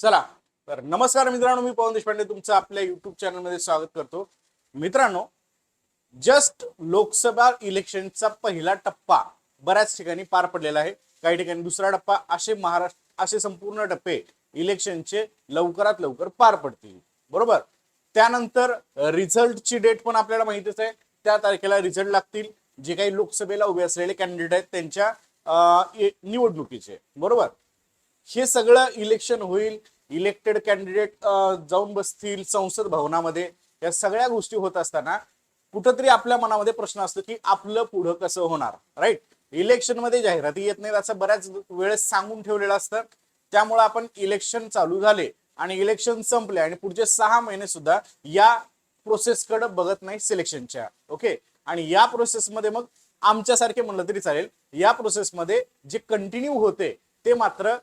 चला तर नमस्कार मित्रांनो मी पवन देशपांडे तुमचं आपल्या युट्यूब चॅनलमध्ये स्वागत करतो. मित्रांनो जस्ट लोकसभा इलेक्शनचा पहिला टप्पा बऱ्याच ठिकाणी पार पडलेला आहे. काही ठिकाणी दुसरा टप्पा असे महाराष्ट्र असे संपूर्ण टप्पे इलेक्शनचे लवकरात लवकर पार पडतील. बरोबर? त्यानंतर रिझल्टची डेट पण आपल्याला माहितीच आहे. त्या तारखेला रिझल्ट लागतील. जे काही लोकसभेला उभे असलेले कॅन्डिडेट आहेत त्यांच्या निवडणुकीचे. बरोबर? हे सगळं इलेक्शन होईल इलेक्टेड कॅन्डिडेट जाऊन बसतील संसद भवनामध्ये. या सगळ्या गोष्टी होत असताना कुठंतरी आपल्या मनामध्ये प्रश्न असतो की आपलं पुढं कसं होणार राईट इलेक्शनमध्ये जाहिराती येत नाहीत असं बऱ्याच वेळेस सांगून ठेवलेलं असतं. त्यामुळे आपण इलेक्शन चालू झाले आणि इलेक्शन संपले आणि पुढचे सहा महिने सुद्धा या प्रोसेसकडे बघत नाही सिलेक्शनच्या ओके आणि या प्रोसेसमध्ये मग आमच्यासारखे म्हणलं तरी चालेल या प्रोसेसमध्ये जे कंटिन्यू होते ते मात्र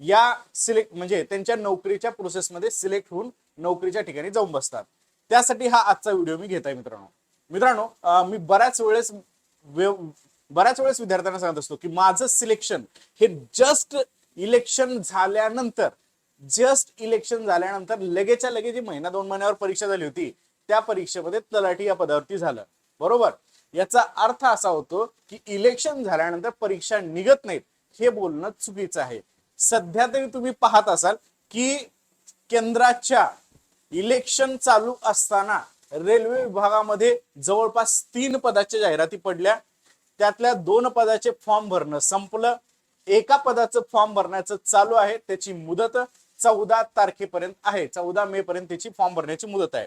या सिलेक्ट म्हणजे त्यांच्या नोकरीच्या प्रोसेसमध्ये सिलेक्ट होऊन नोकरीच्या ठिकाणी जाऊन बसतात. त्यासाठी हा आजचा व्हिडिओ मी घेत आहे मित्रांनो मित्रांनो मी बऱ्याच वेळेस बऱ्याच वेळेस विद्यार्थ्यांना सांगत असतो की माझं सिलेक्शन हे जस्ट इलेक्शन झाल्यानंतर जस्ट इलेक्शन झाल्यानंतर लगेच्या लगेच जी महिना दोन महिन्यावर परीक्षा झाली होती त्या परीक्षेमध्ये तलाठी या पदावरती झालं. बरोबर? याचा अर्थ असा होतो की इलेक्शन झाल्यानंतर परीक्षा निघत नाहीत हे बोलणं चुकीचं आहे. सध्या तरी तुम्ही पाहत असाल की केंद्राच्या इलेक्शन चालू असताना रेल्वे विभागामध्ये जवळपास तीन पदाच्या जाहिराती पडल्या. त्यातल्या दोन पदाचे फॉर्म भरणं संपलं. एका पदाचं फॉर्म भरण्याचं चालू आहे त्याची मुदत चौदा तारखेपर्यंत आहे. चौदा मे पर्यंत त्याची फॉर्म भरण्याची मुदत आहे.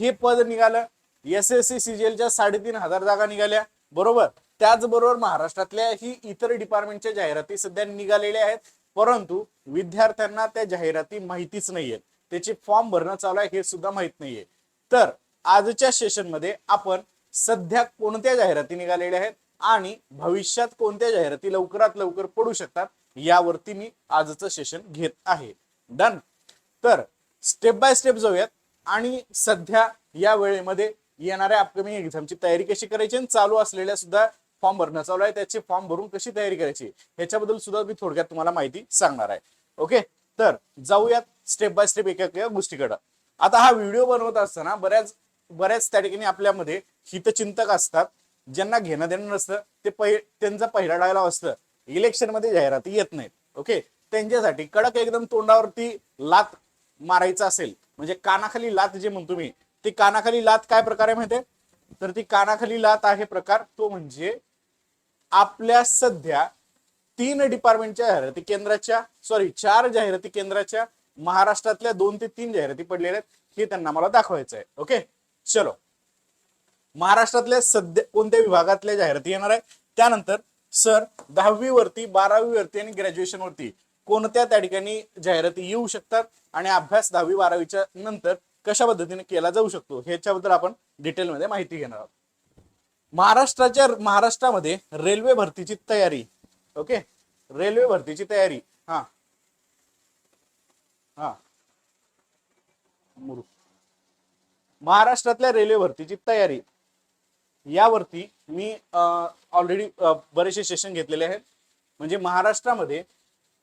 हे पद निघालं. एस एस सी सीजीएलच्या साडेतीन हजार जागा निघाल्या. बरोबर? त्याचबरोबर महाराष्ट्रातल्या ही इतर डिपार्टमेंटच्या जाहिराती सध्या निघालेल्या आहेत. परंतु विद्यार्थ्यांना त्या जाहिराती माहितीच नाहीयेत. त्याचे फॉर्म भरणं चालू आहे हे सुद्धा माहीत नाहीये. तर आजच्या सेशनमध्ये आपण सध्या कोणत्या जाहिराती निघालेल्या आहेत आणि भविष्यात कोणत्या जाहिराती लवकरात लवकर पडू शकतात यावरती मी आजचं सेशन घेत आहे. डन तर स्टेप बाय स्टेप जाऊयात आणि सध्या या वेळेमध्ये येणाऱ्या अपकमिंग एक्झामची तयारी कशी करायची आणि चालू असलेल्या सुद्धा फॉर्म भरणं चालू आहे. त्याचे फॉर्म भरून कशी तयारी करायची? ह्याच्याबद्दल सुद्धा मी थोडक्यात तुम्हाला माहिती सांगणार आहे. ओके? तर जाऊयात स्टेप बाय स्टेप एका एका गोष्टीकडं. आता हा व्हिडिओ बनवत असताना बऱ्याच बऱ्याच त्या ठिकाणी आपल्यामध्ये हितचिंतक असतात. ज्यांना घेणं देणं नसतं ते पहि त्यांचा पहिला डायलॉग असतं इलेक्शनमध्ये जाहिराती येत नाहीत. ओके? त्यांच्यासाठी कडक एकदम तोंडावरती लात मारायचं असेल म्हणजे कानाखाली लात जे म्हणतो मी ती कानाखाली लात काय प्रकार आहे माहितीये? तर ती कानाखाली लात आहे प्रकार तो म्हणजे आपल्या सध्या तीन डिपार्टमेंटच्या जाहिराती केंद्राच्या सॉरी चार जाहिराती केंद्राच्या महाराष्ट्रातल्या दोन ते तीन जाहिराती पडलेल्या आहेत हे त्यांना मला दाखवायचं आहे ओके चलो. महाराष्ट्रातल्या सध्या कोणत्या विभागातल्या जाहिराती येणार आहे त्यानंतर सर दहावी वरती बारावी वरती आणि ग्रॅज्युएशन वरती कोणत्या त्या ठिकाणी जाहिराती येऊ शकतात? आणि अभ्यास दहावी बारावीच्या नंतर कशा पद्धतीने केला जाऊ शकतो? ह्याच्याबद्दल आपण डिटेलमध्ये माहिती घेणार आहोत. महाराष्ट्राच्या महाराष्ट्रामध्ये रेल्वे भरतीची तयारी. ओके? रेल्वे भरतीची तयारी. हा. हा. महाराष्ट्रातल्या रेल्वे भरतीची तयारी. यावरती मी ऑलरेडी बरेचसे सेशन घेतलेले आहेत. म्हणजे महाराष्ट्रामध्ये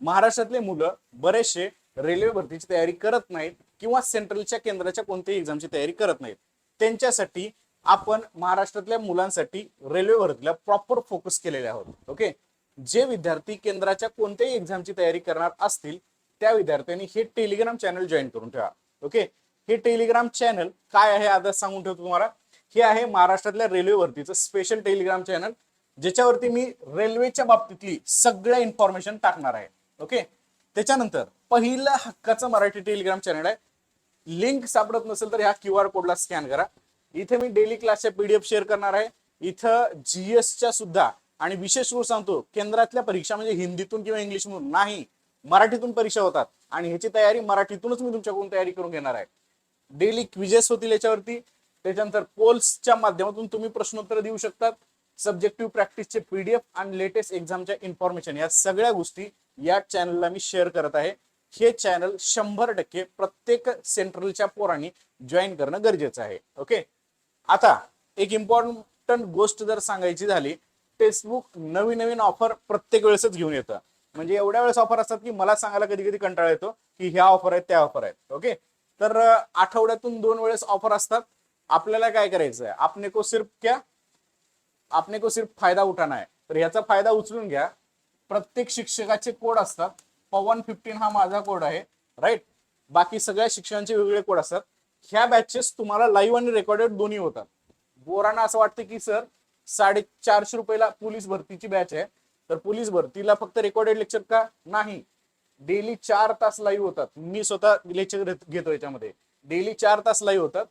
महाराष्ट्रातले मुलं बरेचसे रेल्वे भरतीची तयारी करत नाहीत किंवा सेंट्रलच्या केंद्राच्या कोणत्याही एक्झामची तयारी करत नाहीत. त्यांच्यासाठी आपण महाराष्ट्रातल्या मुलांसाठी रेल्वे भरतीला प्रॉपर फोकस केलेले आहोत. ओके जे विद्यार्थी केंद्राच्या कोणत्याही एक्झामची तयारी करणार असतील त्या विद्यार्थ्यांनी हे टेलिग्राम चॅनल जॉईन करून ठेवा. ओके हे टेलिग्राम चॅनल काय आहे? आता सांगून ठेवतो तुम्हाला. हे आहे महाराष्ट्रातल्या रेल्वे भरतीचं स्पेशल टेलिग्राम चॅनल ज्याच्यावरती मी रेल्वेच्या बाबतीतली सगळ्या इन्फॉर्मेशन टाकणार आहे. ओके त्याच्यानंतर पहिलं हक्काचं मराठी टेलिग्राम चॅनल आहे. लिंक सापडत नसेल तर ह्या क्यू आर कोडला स्कॅन करा. इथे मी डेली क्लासच्या पीडीएफ शेअर करणार आहे. इथं जीएसच्या सुद्धा आणि विशेष गोष्ट सांगतो केंद्रातल्या परीक्षा म्हणजे हिंदीतून किंवा इंग्लिशमधून नाही मराठीतून परीक्षा होतात. आणि ह्याची तयारी मराठीतूनच मी तुमच्याकडून तयारी करून घेणार आहे. डेली क्विजेस होतील याच्यावरती. त्याच्यानंतर पोल्सच्या माध्यमातून तुम्ही प्रश्नोत्तर देऊ शकतात. सब्जेक्टिव्ह प्रॅक्टिसचे पीडीएफ आणि लेटेस्ट एक्झामच्या इन्फॉर्मेशन या सगळ्या गोष्टी या चॅनलला मी शेअर करत आहे. हे चॅनल शंभर टक्के प्रत्येक सेंट्रलच्या पोरांनी जॉईन करणं गरजेचं आहे. ओके आता एक इम्पॉर्टंट गोष्ट जर सांगायची झाली टेक्स्टबुक नवीन नवीन ऑफर प्रत्येक वेळेसच घेऊन येतं. म्हणजे एवढ्या वेळेस ऑफर असतात की मला सांगायला कधी कधी कंटाळा येतो की ह्या ऑफर आहेत त्या ऑफर आहेत. ओके तर आठवड्यातून दोन वेळेस ऑफर असतात. आपल्याला काय करायचं आहे? आपने को सिर्फ क्या? आपने को सिर्फ फायदा उठाना आहे. तर याचा फायदा उचलून घ्या. प्रत्येक शिक्षकाचे कोड असतात. पवन फिफ्टीन हा माझा कोड आहे. राईट बाकी सगळ्या शिक्षकांचे वेगवेगळे कोड असतात. ह्या बॅचेस तुम्हाला लाईव्ह आणि रेकॉर्डेड दोन्ही होतात. बोरांना असं वाटतं की सर साडेचारशे रुपयाला पोलीस भरतीची बॅच आहे. तर पोलीस भरतीला फक्त रेकॉर्डेड लेक्चर का? नाही. डेली चार तास लाईव्ह होतात. मी स्वतः लेक्चर घेतो याच्यामध्ये. डेली चार तास लाईव्ह होतात.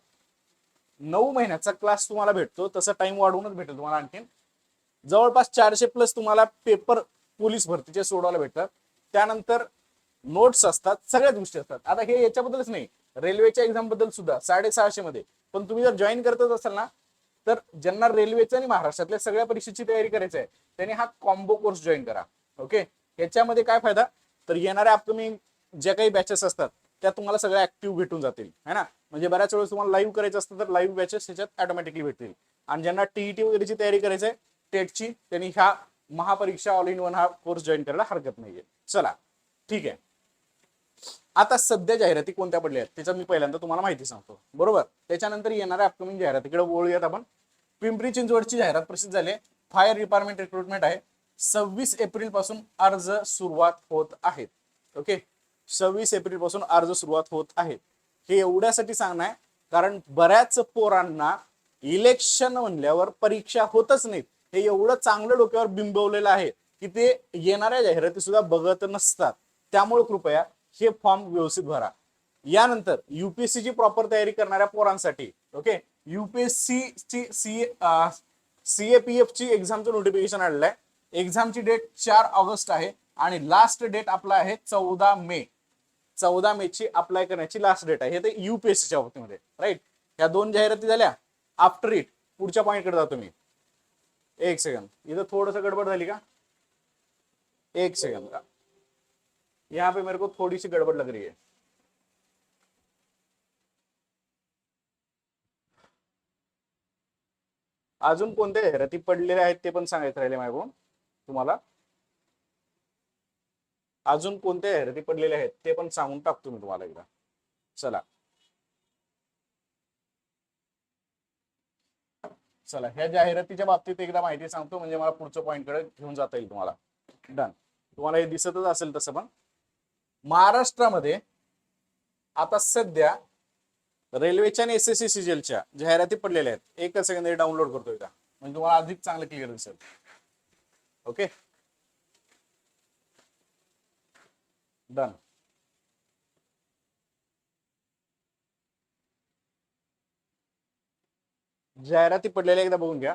नऊ महिन्याचा क्लास तुम्हाला भेटतो. तसं टाइम वाढवूनच भेटेल तुम्हाला आणखीन. जवळपास चारशे प्लस तुम्हाला पेपर पोलीस भरतीचे सोडवायला भेटतात. त्यानंतर नोट्स असतात. सगळ्याच गोष्टी असतात. आता हे याच्याबद्दलच नाही. रेल्वेच्या एक्झामबद्दल सुद्धा साडेसहाशे मध्ये. पण तुम्ही जर जॉईन करतच असाल ना तर ज्यांना रेल्वेचं आणि महाराष्ट्रातल्या सगळ्या परीक्षेची तयारी करायची आहे त्यांनी हा कॉम्बो कोर्स जॉईन करा. ओके याच्यामध्ये काय फायदा? तर येणाऱ्या अपकमिंग ज्या काही बॅचेस असतात त्या तुम्हाला सगळ्या ऍक्टिव्ह भेटून जातील. है ना? म्हणजे बऱ्याच वेळेस तुम्हाला लाईव्ह करायचं असतं तर लाईव्ह बॅचेस ह्याच्यात ऑटोमॅटिकली भेटतील. आणि ज्यांना टीईटी वगैरेची तयारी करायची आहे टेटची त्यांनी ह्या महापरीक्षा ऑल इन वन हा कोर्स जॉईन करायला हरकत नाहीये. चला. ठीक आहे. आता सध्या जाहिराती कोणत्या पडल्या आहेत? त्याच्या मी पहिल्यांदा तुम्हाला माहिती सांगतो. बरोबर? त्याच्यानंतर येणाऱ्या अपकमिंग जाहिरातीकडे बोलूयात आपण. पिंपरी चिंचवडची जाहिरात प्रसिद्ध झाली फायर डिपार्टमेंट रिक्रुटमेंट आहे. सव्वीस एप्रिलपासून अर्ज सुरुवात होत आहेत. ओके? सव्वीस एप्रिलपासून अर्ज सुरुवात होत आहेत. हे एवढ्यासाठी सांगणं आहे कारण बऱ्याच पोरांना इलेक्शन म्हणल्यावर परीक्षा होतच नाहीत. हे एवढं चांगलं डोक्यावर बिंबवलेलं आहे की ते येणाऱ्या जाहिराती सुद्धा बघत नसतात. त्यामुळे कृपया हे फॉर्म व्यवस्थित भरा. यानंतर युपीएससी ची प्रॉपर तयारी करणाऱ्या पोरांसाठी ओके युपीएससी ची सी सीएपीएफ ची एक्झामचं नोटिफिकेशन आलेलं आहे. एक्झामची डेट चार ऑगस्ट आहे आणि लास्ट डेट आपला आहे चौदा मे. चौदा मे ची अप्लाय करण्याची लास्ट डेट आहे. हे ते युपीएससीच्या बाबतीमध्ये राईट ह्या दोन जाहिराती झाल्या. आफ्टर इट पुढच्या पॉईंटकडे जातो मी एक सेकंड इथं थोडस गडबड झाली का? एक सेकंड का यहाँ पे मेरे को थोड़ी सी गड़बड़ लग रही है। अजून कोणत्या जाहिराती पडलेल्या आहेत ते पण सांगायचं राहिले माझ्याकडून तुम्हाला. अजून कोणत्या जाहिराती पडलेल्या आहेत ते पण सांगून टाकतो मी तुम्हाला एकदा. चला. चला ह्या जाहिरातीच्या बाबतीत एकदा माहिती सांगतो म्हणजे मला पुढच्या पॉईंटकडे घेऊन जाता येईल तुम्हाला. डन तुम्हाला हे दिसतच असेल तसं पण. महाराष्ट्रामध्ये आता सध्या रेल्वेच्या आणि एस एस सी सीजेलच्या जाहिराती पडलेल्या आहेत एकच सेकंद डाउनलोड करतो एकदा म्हणजे तुम्हाला अधिक चांगलं क्लिअर दिसेल. ओके डन जाहिराती पडलेल्या एकदा बघून घ्या.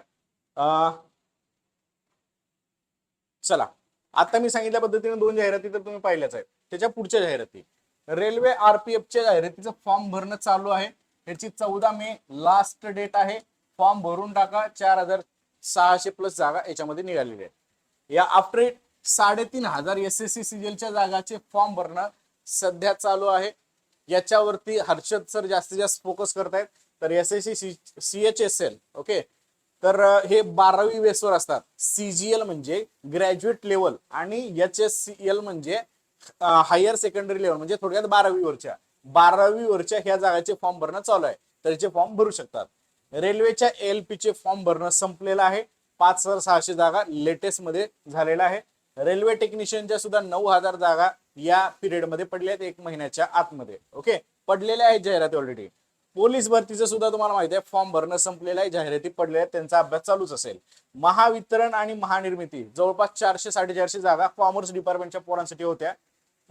चला. आता मी सांगितल्या पद्धतीने दोन जाहिराती तर तुम्ही पाहिल्याच आहेत. त्याच्या पुढच्या जाहिराती. रेल्वे आरपीएफच्या जाहिरातीचं फॉर्म भरणं चालू आहे. याची चौदा मे लास्ट डेट आहे. फॉर्म भरून टाका. चार हजार सहाशे प्लस जागा याच्यामध्ये निघालेली आहे या आफ्टर साडेतीन हजार एस एस सी सीजेलच्या जागाचे फॉर्म भरणं सध्या चालू आहे. याच्यावरती हर्षद सर जास्तीत जास्त फोकस करतायत. तर S S C C H S L okay तर हे बारावी बेसवर असतात. सीजीएल म्हणजे ग्रॅज्युएट लेवल आणि एच एस सी एल म्हणजे हायर सेकंडरी लेवल म्हणजे थोडक्यात बारावी वरच्या. बारावी वरच्या ह्या जागाचे फॉर्म भरणं चालू आहे. तर याचे फॉर्म भरू शकतात. रेल्वेच्या एल चे फॉर्म भरणं संपलेलं आहे. पाच हजार सहाशे जागा लेटेस्टमध्ये झालेला आहे. रेल्वे टेक्निशियनच्या सुद्धा नऊ हजार जागा या पिरियडमध्ये पडल्या आहेत एक महिन्याच्या आतमध्ये. ओके पडलेल्या आहेत जाहिराती ऑलरेडी पोलीस भरतीचं सुद्धा तुम्हाला माहिती आहे. फॉर्म भरणं संपलेलं आहे. जाहिराती पडलेल्या आहेत. त्यांचा अभ्यास चालूच असेल. महावितरण आणि महानिर्मिती. जवळपास चारशे साडेचारशे जागा कॉमर्स डिपार्टमेंटच्या पोरांसाठी होत्या.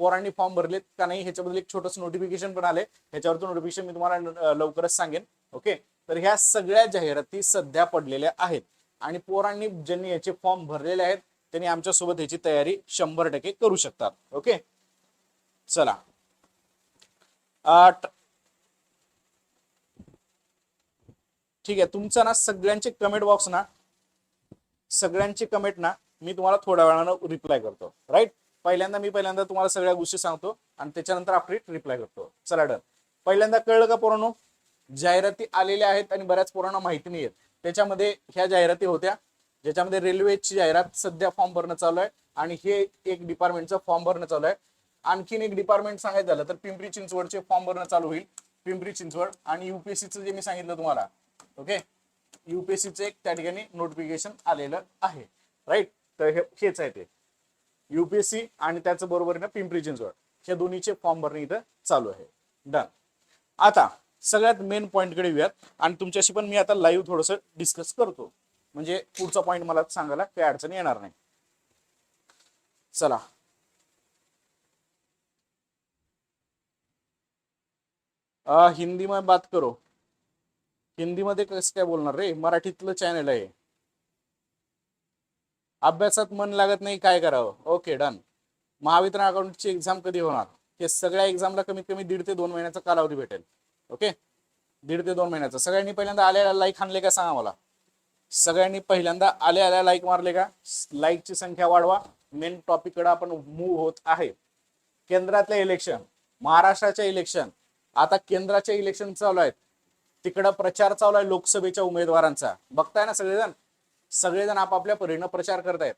पोरांनी फॉर्म भरलेत का नाही ह्याच्याबद्दल एक छोटस नोटिफिकेशन पण आले ह्याच्यावरचं नोटिफिकेशन मी तुम्हाला लवकरच सांगेन. ओके तर ह्या सगळ्या जाहिराती सध्या पडलेल्या आहेत. आणि पोरांनी ज्यांनी याचे फॉर्म भरलेले आहेत त्यांनी आमच्यासोबत तयारी शंभर टक्के करू शकतात. ओके चला. ठीक आहे. तुमचा ना सगळ्यांचे कमेंट बॉक्स ना सगळ्यांचे कमेंट ना मी तुम्हाला थोड्या वेळानं रिप्लाय करतो. राईट पहिल्यांदा मी पहिल्यांदा तुम्हाला सगळ्या गोष्टी सांगतो आणि त्याच्यानंतर आपली रिप्लाय करतो. चला डन पहिल्यांदा कळलं का पोरांनो? जाहिराती आलेल्या आहेत आणि बऱ्याच पोरांना माहिती नाही आहेत. त्याच्यामध्ये ह्या जाहिराती होत्या. ज्याच्यामध्ये रेल्वेची जाहिरात सध्या फॉर्म भरणं चालू आहे आणि हे एक डिपार्टमेंटचं फॉर्म भरणं चालू आहे. आणखीन एक डिपार्टमेंट सांगायचं झालं तर पिंपरी चिंचवडचे फॉर्म भरणं चालू होईल. पिंपरी चिंचवड आणि युपीएससीचं जे मी सांगितलं तुम्हाला ओके युपीएससीचं एक त्या ठिकाणी नोटिफिकेशन आलेलं आहे. राईट तर हे हेच आहे ते. युपीएससी आणि त्याच पिंपरी चिंचवड. हे दोन्हीचे फॉर्म भरणे इथं चालू आहे. डन आता सगळ्यात मेन पॉईंटकडे येऊयात. आणि तुमच्याशी पण मी आता लाईव्ह थोडंसं डिस्कस करतो. म्हणजे पुढचा पॉईंट मला सांगायला काही अडचण येणार नाही. चला. आ, हिंदी में बात करो. हिंदी मध्ये कसं काय बोलणार रे? मराठीतलं चॅनल आहे. अभ्यासात मन लागत नाही काय करावं? ओके डन महावितरण अकाउंटची एक्झाम कधी होणार? हे सगळ्या एक्झामला कमीत कमी दीड ते दोन महिन्याचा कालावधी भेटेल. ओके दीड ते दोन महिन्याचा. सगळ्यांनी पहिल्यांदा आल्या लाईक आणले का सांगा मला. सगळ्यांनी पहिल्यांदा आल्या आल्या लाईक मारले का? लाईकची संख्या वाढवा. मेन टॉपिककडे आपण मूव्ह होत आहे. केंद्रातले इलेक्शन महाराष्ट्राचे इलेक्शन आता केंद्राचे इलेक्शन चालू आहेत. तिकडं प्रचार चालू आहे लोकसभेच्या उमेदवारांचा. बघताय ना सगळेजण? सगळेजण आपापल्या परीनं प्रचार करतायत.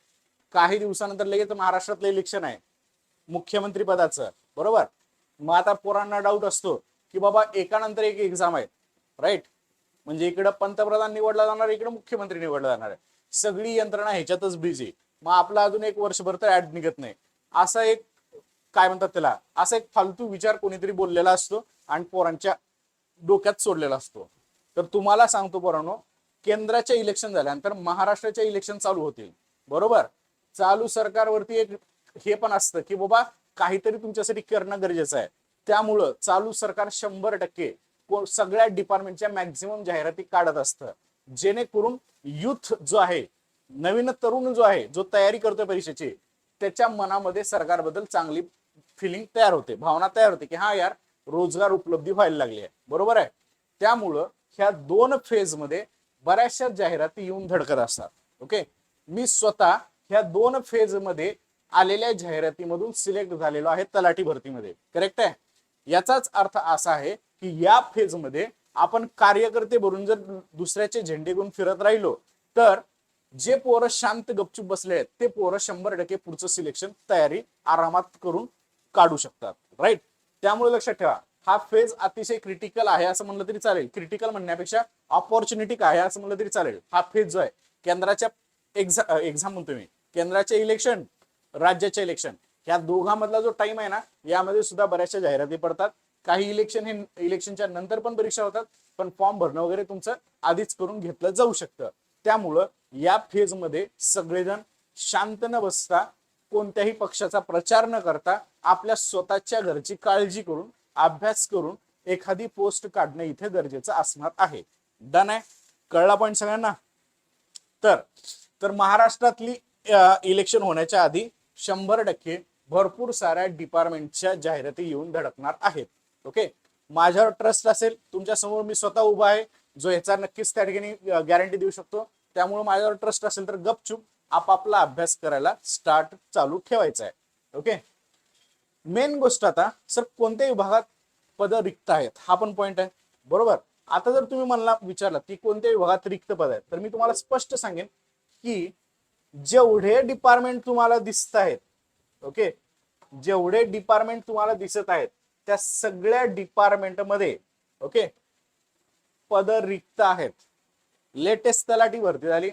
काही दिवसानंतर लगेच महाराष्ट्रातलं इलेक्शन आहे. मुख्यमंत्री पदाचं बरोबर? मग आता पोरांना डाऊट असतो की बाबा एकानंतर एक एक्झाम आहे राईट म्हणजे इकडं पंतप्रधान निवडला जाणार इकडं मुख्यमंत्री निवडला जाणार आहे. सगळी यंत्रणा ह्याच्यातच बिझी मग आपला अजून एक वर्षभर तर ऍड निघत नाही. असा एक काय म्हणतात त्याला? असा एक फालतू विचार कोणीतरी बोललेला असतो आणि पोरांच्या डोक्यात सोडलेला असतो. तर तुम्हाला सांगतो पोरांनो केंद्राच्या इलेक्शन झाल्यानंतर महाराष्ट्राच्या इलेक्शन चालू होतील. बरोबर? चालू सरकारवरती एक हे पण असतं की बाबा काहीतरी तुमच्यासाठी करणं गरजेचं आहे. त्यामुळं चालू सरकार शंभर टक्के सगळ्या डिपार्टमेंटच्या मॅक्झिमम जाहिराती काढत असतं. जेणेकरून युथ जो आहे नवीन तरुण जो आहे जो तयारी करतोय परीक्षेची त्याच्या मनामध्ये सरकारबद्दल चांगली फिलिंग तयार होते. भावना तयार होते की हा यार रोजगार उपलब्धी व्हायला लागली आहे. बरोबर आहे? त्यामुळं ह्या दोन फेजमध्ये बऱ्याचशा जाहिराती येऊन धडकत असतात. ओके मी स्वतः ह्या दोन फेजमध्ये आलेल्या जाहिरातीमधून सिलेक्ट झालेलो आहे तलाठी भरतीमध्ये. करेक्ट आहे? याचाच अर्थ असा आहे की या फेजमध्ये आपण कार्यकर्ते भरून जर दुसऱ्याचे झेंडे घेऊन फिरत राहिलो तर जे पोरं शांत गपचूप बसले आहेत ते पोरं शंभर टक्के पुढचं सिलेक्शन तयारी आरामात करून काढू शकतात. राईट त्यामुळे लक्षात ठेवा हा फेज अतिशय क्रिटिकल आहे असं म्हणलं तरी चालेल. क्रिटिकल म्हणण्यापेक्षा ऑपॉर्च्युनिटी आहे असं म्हणलं तरी चालेल. हा फेज जो आहे केंद्राच्या एक्झाम एक्झाम म्हणतो मी. केंद्राचे इलेक्शन राज्याचे इलेक्शन ह्या दोघांमधला जो टाइम आहे ना यामध्ये सुद्धा बऱ्याचशा जाहिराती पडतात. काही इलेक्शन हे इलेक्शनच्या नंतर पण परीक्षा होतात पण फॉर्म भरणं वगैरे तुमचं आधीच करून घेतलं जाऊ शकतं. त्यामुळं या फेजमध्ये सगळेजण शांत न बसता कोणत्याही पक्षाचा प्रचार न करता आपल्या स्वतःच्या घरची काळजी करून अभ्यास करून एखादी पोस्ट काढणं इथे गरजेचं असणार आहे. डन आहे? कळला पॉईंट सगळ्यांना? तर तर महाराष्ट्रातली इलेक्शन होण्याच्या आधी शंभर टक्के भरपूर साऱ्या डिपार्टमेंटच्या जाहिराती येऊन धडकणार आहेत. ओके माझ्यावर ट्रस्ट असेल तुमच्यासमोर मी स्वतः उभा आहे जो ह्याचा नक्कीच त्या ठिकाणी गॅरंटी देऊ शकतो. त्यामुळे माझ्यावर ट्रस्ट असेल तर गपचूप आपापला अभ्यास करायला स्टार्ट चालू ठेवायचा आहे. ओके मेन गोष्ट आता सर कोणत्या विभागात पद रिक्त आहेत हा पण पॉइंट आहे. बरोबर? आता जर तुम्ही मला विचारला की कोणत्या विभागात रिक्त पद आहेत तर मी तुम्हाला स्पष्ट सांगेन की जेवढे डिपार्टमेंट तुम्हाला दिसत आहेत ओके जेवढे डिपार्टमेंट तुम्हाला दिसत आहेत त्या सगळ्या डिपार्टमेंटमध्ये ओके पद रिक्त आहेत. लेटेस्ट तलाठी भरती झाली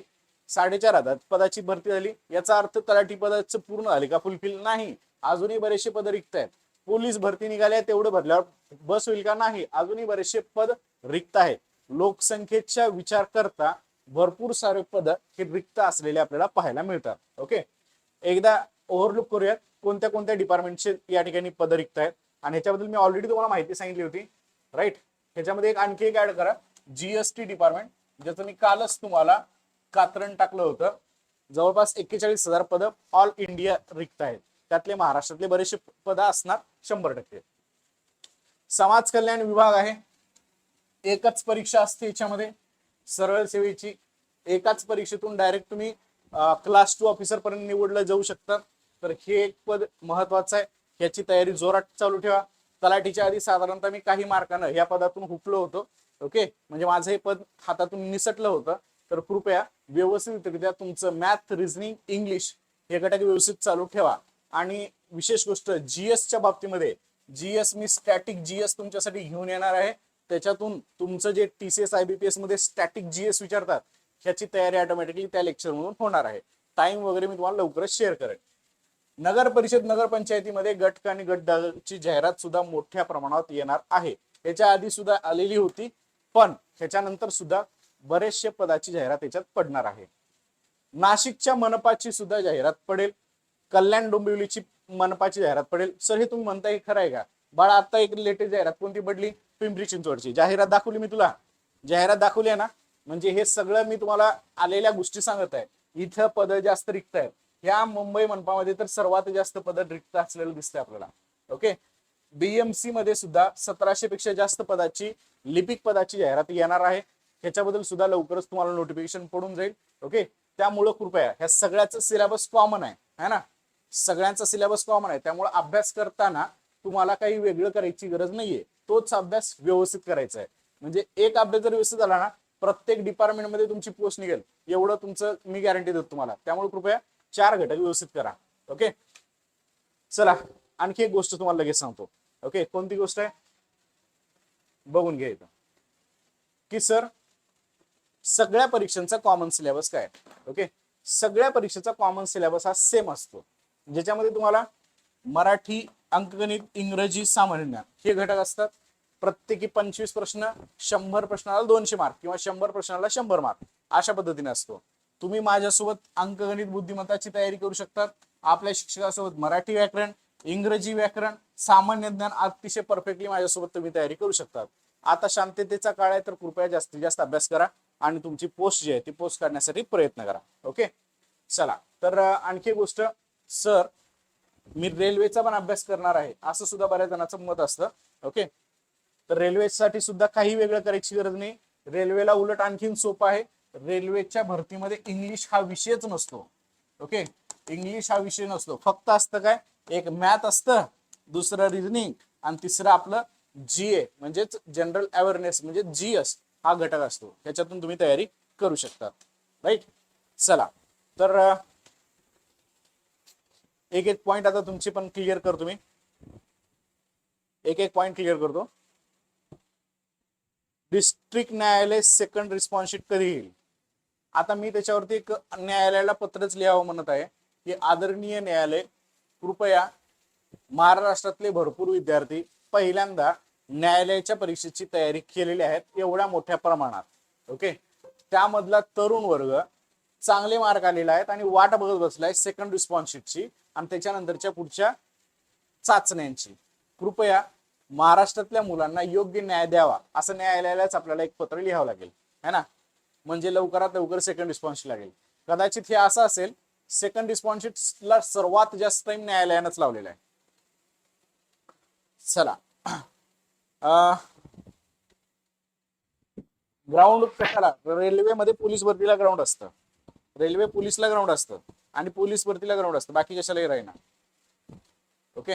साडेचार हजार पदाची भरती झाली याचा अर्थ तलाठी पदाचं पूर्ण झाले का फुलफिल नाही. अजूनही बरेचसे पद रिक्त आहेत पोलीस भरती निघाल्या तेवढं भरल्यावर बस होईल का? नाही. अजूनही बरेचसे पद रिक्त आहेत. लोकसंख्येचा विचार करता भरपूर सारे पद हे रिक्त असलेले आपल्याला पाहायला मिळतात. ओके? एकदा ओव्हरलुक करूयात. कोणत्या कोणत्या डिपार्टमेंटचे या ठिकाणी पद रिक्त आहेत? आणि ह्याच्याबद्दल मी ऑलरेडी तुम्हाला माहिती सांगितली होती. राईट ह्याच्यामध्ये एक आणखी एक ऍड करा. जीएसटी डिपार्टमेंट ज्याचं मी कालच तुम्हाला कात्रण टाकलं होतं. जवळपास एक्केचाळीस हजार पद ऑल इंडिया रिक्त आहेत. त्यातले महाराष्ट्रातले बरेचसे पद असणार शंभर टक्के. समाज कल्याण विभाग आहे. एकच परीक्षा असते याच्यामध्ये. सरळ सेवेची. एकाच परीक्षेतून डायरेक्ट तुम्ही क्लास टू ऑफिसर पर्यंत निवडलं जाऊ शकतात तर हे एक पद महत्वाचं आहे. ह्याची तयारी जोरात चालू ठेवा. तलाठीच्या आधी साधारणतः मी काही मार्कानं या पदातून हुकलो होतो. ओके? म्हणजे माझं हे पद हातातून निसटलं होतं. तर कृपया व्यवस्थितरित्या तुमचं मॅथ रिझनिंग इंग्लिश हे घटक व्यवस्थित चालू ठेवा. आणि विशेष गोष्ट जीएसच्या बाबतीमध्ये जीएस मी स्टॅटिक जीएस तुमच्यासाठी घेऊन येणार आहे. त्याच्यातून तुमचं जे टीसीएस आयबीपीएसमध्ये स्टॅटिक जीएस विचारतात ह्याची तयारी ऑटोमॅटिकली त्या लेक्चर मधून होणार आहे. टाइम वगैरे मी तुम्हाला लवकरच शेअर करेन. नगर परिषद नगरपंचायतीमध्ये गट आणि गटची जाहिरात सुद्धा मोठ्या प्रमाणात येणार आहे. याच्या आधी सुद्धा आलेली होती पण ह्याच्यानंतर सुद्धा बरेचशे पदाची जाहिरात याच्यात पडणार आहे. नाशिकच्या मनपाची सुद्धा जाहिरात पडेल. कल्याण डोंबिवलीची मनपाची जाहिरात पडेल. सर हे तुम्ही म्हणताय खरं आहे का? बाळा आता एक लेटेस्ट जाहिरात कोणती पडली? पिंपरी चिंचवडची. जाहिरात दाखवली मी तुला. जाहिरात दाखवली आहे ना? म्हणजे हे सगळं मी तुम्हाला आलेल्या गोष्टी सांगत आहे. इथं पद जास्त रिक्त आहेत. ह्या मुंबई मनपामध्ये तर सर्वात जास्त पद रिक्त असलेलं दिसतंय आपल्याला. ओके? बीएमसी मध्ये सुद्धा सतराशे पेक्षा जास्त पदाची लिपिक पदाची जाहिरात येणार आहे. ह्याच्याबद्दल सुद्धा लवकरच तुम्हाला नोटिफिकेशन पडून जाईल. ओके? त्यामुळं कृपया ह्या सगळ्याचं सिलेबस कॉमन आहे. है ना? सगळ्यांचा सिलेबस कॉमन आहे. त्यामुळे अभ्यास करताना तुम्हाला काही वेगळं करायची गरज नाहीये. तोच अभ्यास व्यवस्थित करायचा आहे. म्हणजे एक अभ्यास जर व्यवस्थित झाला ना प्रत्येक डिपार्टमेंटमध्ये तुमची पोस्ट निघेल. एवढं तुमचं मी गॅरंटी देतो तुम्हाला. त्यामुळे कृपया चार घटक व्यवस्थित करा. ओके चला आणखी एक गोष्ट तुम्हाला लगेच सांगतो. ओके कोणती गोष्ट आहे? बघून घ्या इथं. की सर सगळ्या परीक्षांचा कॉमन सिलेबस काय ओके सगळ्या परीक्षेचा कॉमन सिलेबस हा सेम असतो. ज्याच्यामध्ये तुम्हाला मराठी अंकगणित इंग्रजी सामान्य ज्ञान हे घटक असतात. प्रत्येकी पंचवीस प्रश्न शंभर प्रश्नाला दोनशे मार्क किंवा शंभर प्रश्नाला शंभर मार्क अशा पद्धतीने असतो. तुम्ही माझ्यासोबत अंकगणित बुद्धिमत्ताची तयारी करू शकतात. आपल्या शिक्षकासोबत मराठी व्याकरण इंग्रजी व्याकरण सामान्य ज्ञान अतिशय परफेक्टली माझ्यासोबत तुम्ही तयारी करू शकतात. आता शांततेचा काळ आहे तर कृपया जास्तीत जास्त अभ्यास करा आणि तुमची पोस्ट जी आहे ती पोस्ट काढण्यासाठी प्रयत्न करा. ओके चला. तर आणखी गोष्ट. सर मी रेल्वेचा पण अभ्यास करणार आहे. असं सुद्धा बऱ्याच जणांचं मत असतं. ओके तर रेल्वेसाठी सुद्धा काही वेगळं करायची गरज नाही. रेल्वेला उलट आणखीन सोपं आहे. रेल्वेच्या भरतीमध्ये इंग्लिश हा विषयच नसतो. ओके इंग्लिश हा विषय नसतो. फक्त असतं काय? एक मॅथ असतं दुसरं रिझनिंग आणि तिसरं आपलं जी ए म्हणजेच जनरल अवेअरनेस म्हणजे जी एस हा घटक असतो. ह्याच्यातून तुम्ही तयारी करू शकता. राईट चला. तर एक एक पॉइंट आता तुमची पण क्लिअर करतो मी एक एक पॉइंट क्लिअर करतो. डिस्ट्रिक्ट न्यायालय सेकंड रिस्पॉन्स कधी येईल? आता मी त्याच्यावरती एक न्यायालयाला पत्रच लिहावं म्हणत आहे. की आदरणीय न्यायालय कृपया महाराष्ट्रातले भरपूर विद्यार्थी पहिल्यांदा न्यायालयाच्या परीक्षेची तयारी केलेली आहेत एवढ्या मोठ्या प्रमाणात. ओके त्यामधला तरुण वर्ग चांगले मार्क आलेले आहेत आणि वाट बघत बसलाय सेकंड रिस्पॉन्सशीटची आणि त्याच्यानंतरच्या पुढच्या चाचण्यांची. कृपया महाराष्ट्रातल्या मुलांना योग्य न्याय द्यावा. असं न्यायालयालाच आपल्याला एक पत्र लिहावं लागेल. है ना? म्हणजे लवकरात लवकर सेकंड रिस्पॉन्स लागेल. कदाचित हे असं असेल सेकंड रिस्पॉन्सशीटला ला सर्वात जास्त टाइम न्यायालयानंच लावलेला आहे. चला. ग्राउंड कशाला? रेल्वेमध्ये पोलीस भरतीला ग्राउंड असतं. रेल्वे पोलीसला ग्राउंड असतं आणि पोलीस भरतीला ग्राउंड असतं. बाकी कशालाही राहीना ओके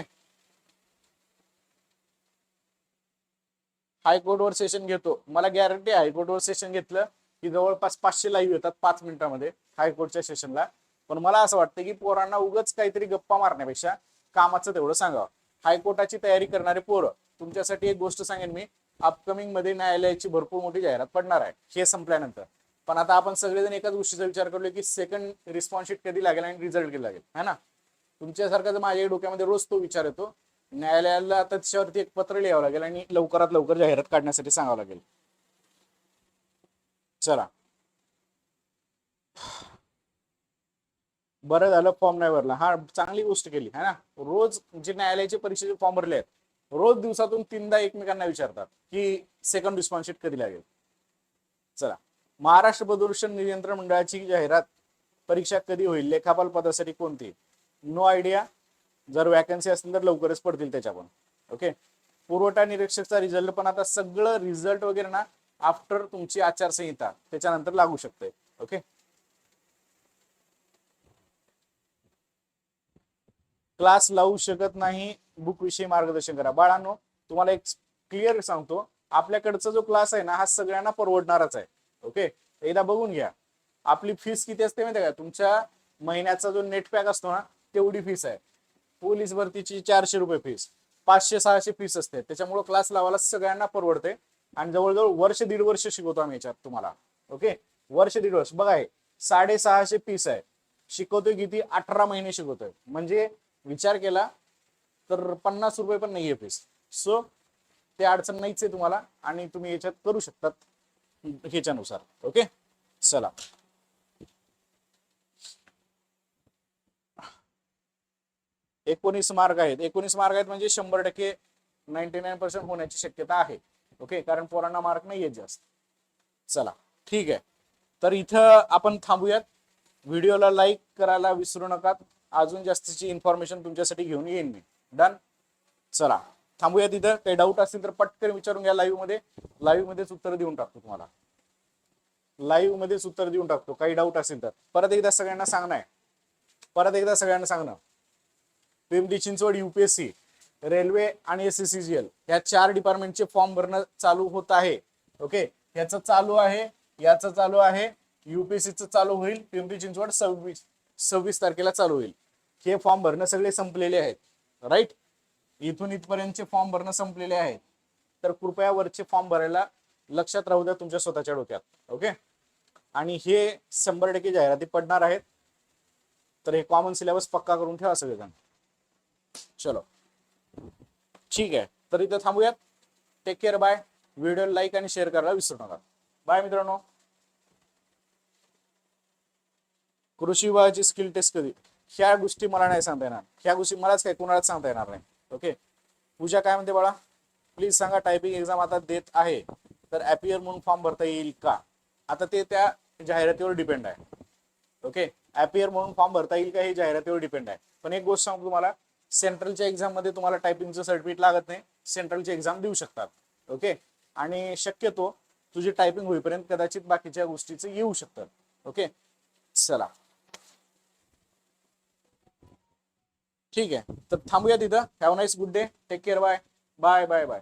हायकोर्टवर सेशन घेतो. मला गॅरंटी हायकोर्टवर सेशन घेतलं की जवळपास पाचशे लाईव्ह येतात पाच मिनिटामध्ये हायकोर्टच्या सेशनला पण मला असं वाटतं की पोरांना उगाच काहीतरी गप्पा मारण्यापेक्षा कामाचं तेवढं सांगावं. हायकोर्टाची तयारी करणारे पोरं तुमच्यासाठी एक गोष्ट सांगेन मी अपकमिंगमध्ये न्यायालयाची भरपूर मोठी जाहिरात पडणार आहे. हे संपल्यानंतर. पण आता आपण सगळेजण एकाच गोष्टीचा विचार करलो की सेकंड रिस्पॉन्स शीट कधी लागेल आणि रिझल्ट कधी लागेल है ना? तुमच्यासारखा जर माझ्या डोक्यामध्ये रोज तो विचार येतो न्यायालयाला आता त्याच्यावरती एक पत्र लिहावं लागेल आणि लवकरात लवकर जाहिरात काढण्यासाठी सांगावं लागेल. चला. बरं झालं फॉर्म नाही भरला. हा चांगली गोष्ट केली है ना? रोज जे न्यायालयाचे परीक्षेचे फॉर्म भरले आहेत रोज दिवसातून तीनदा एकमेकांना विचारतात की सेकंड रिस्पॉन्स शीट कधी लागेल? चला. महाराष्ट्र प्रदूषण नियंत्रण मंडळाची जाहिरात परीक्षा कधी होईल? लेखापाल पदासाठी कोणती? नो आयडिया जर वॅकन्सी असेल तर लवकरच पडतील त्याच्या पण ओके पुरवठा निरीक्षकचा रिझल्ट पण आता सगळं रिझल्ट वगैरे ना आफ्टर तुमची आचारसंहिता त्याच्यानंतर लागू शकते ओके क्लास लावू शकत नाही. बुक विषयी मार्गदर्शन करा. बाळांनो तुम्हाला एक क्लिअर सांगतो. आपल्याकडचा जो क्लास आहे ना हा सगळ्यांना परवडणाराच आहे. ओके? एकदा बघून घ्या. आपली फीस किती असते माहिती का? तुमच्या महिन्याचा जो नेट पॅक असतो ना तेवढी फीस आहे. पोलीस भरतीची चारशे रुपये फीस पाचशे सहाशे फीस असते. त्याच्यामुळे क्लास लावायला सगळ्यांना परवडते. आणि जवळजवळ वर्ष दीड वर्ष शिकवतो आम्ही याच्यात तुम्हाला. ओके? वर्ष दीड वर्ष. बघा हे साडेसहाशे फीस आहे. शिकवतोय किती? अठरा महिने शिकवतोय. म्हणजे विचार केला तर पन्नास रुपये पण नाहीये फीस सो ते अडचण नाहीच आहे तुम्हाला. आणि तुम्ही याच्यात करू शकतात. ह्याच्यानुसार. ओके? चला. एकोणीस मार्ग आहेत. एकोणीस मार्ग आहेत म्हणजे शंभर टक्के नाईन्टी नाईन पर्सेंट होण्याची शक्यता आहे. ओके? कारण पोरांना मार्क नाही येत जास्त. चला. ठीक आहे. तर इथं आपण थांबूयात. व्हिडिओला लाईक करायला विसरू नका. अजून जास्तीची इन्फॉर्मेशन तुमच्यासाठी घेऊन येईन मी. डन चला. थांबूया तिथं. काही डाऊट असतील तर पटकन विचारून घ्या लाईव्हमध्ये. लाईव्ह मध्येच उत्तर देऊन टाकतो तुम्हाला. लाईव्ह मध्येच उत्तर देऊन टाकतो. काही डाऊट असेल तर. परत एकदा सगळ्यांना सांगणं आहे. परत एकदा सगळ्यांना सांगणं. पिंपरी चिंचवड युपीएससी रेल्वे आणि एस सी एल या चार डिपार्टमेंटचे फॉर्म भरणं चालू होत आहे. ओके याचं चालू आहे. याचं चालू आहे. युपीएससीचं चालू होईल. पिंपरी चिंचवड सव्वीस सव्वीस तारखेला चालू होईल. हे फॉर्म भरणं सगळे संपलेले आहेत. राईट इथून इथपर्यंतचे फॉर्म भरणं संपलेले आहेत. तर कृपया वरचे फॉर्म भरायला लक्षात राहू द्या तुमच्या स्वतःच्या डोक्यात. ओके आणि हे शंभर टक्के जाहिराती पडणार आहेत. तर हे कॉमन सिलेबस पक्का करून ठेवा सगळेजण. चलो. ठीक आहे. तर इथं थांबूयात. Take care bye video like आणि शेअर करायला विसरू नका. बाय मित्रांनो. कृषी विभागाची स्किल टेस्ट कधी? ह्या गोष्टी मला नाही सांगता येणार. ह्या गोष्टी मलाच काय कुणालाच सांगता येणार नाही. ओके. पूजा काय म्हणते बाळा? प्लीज सांगा टायपिंग एक्झाम आता देत आहे तर ऍपियर म्हणून फॉर्म भरता येईल का? आता ते त्या जाहिरातीवर डिपेंड आहे. ओके? ॲपियर म्हणून फॉर्म भरता येईल का हे जाहिरातीवर डिपेंड आहे. पण एक गोष्ट सांगतो तुम्हाला सेंट्रलच्या एक्झाममध्ये तुम्हाला टायपिंगचं सर्टिफिकेट लागत नाही सेंट्रलची एक्झाम देऊ शकतात. ओके? आणि शक्यतो तुझी टायपिंग होईपर्यंत कदाचित बाकीच्या गोष्टीचं येऊ शकतात ओके? चला. ठीक आहे. तर थांबूया तिथं. Have nice good day take care bye bye bye bye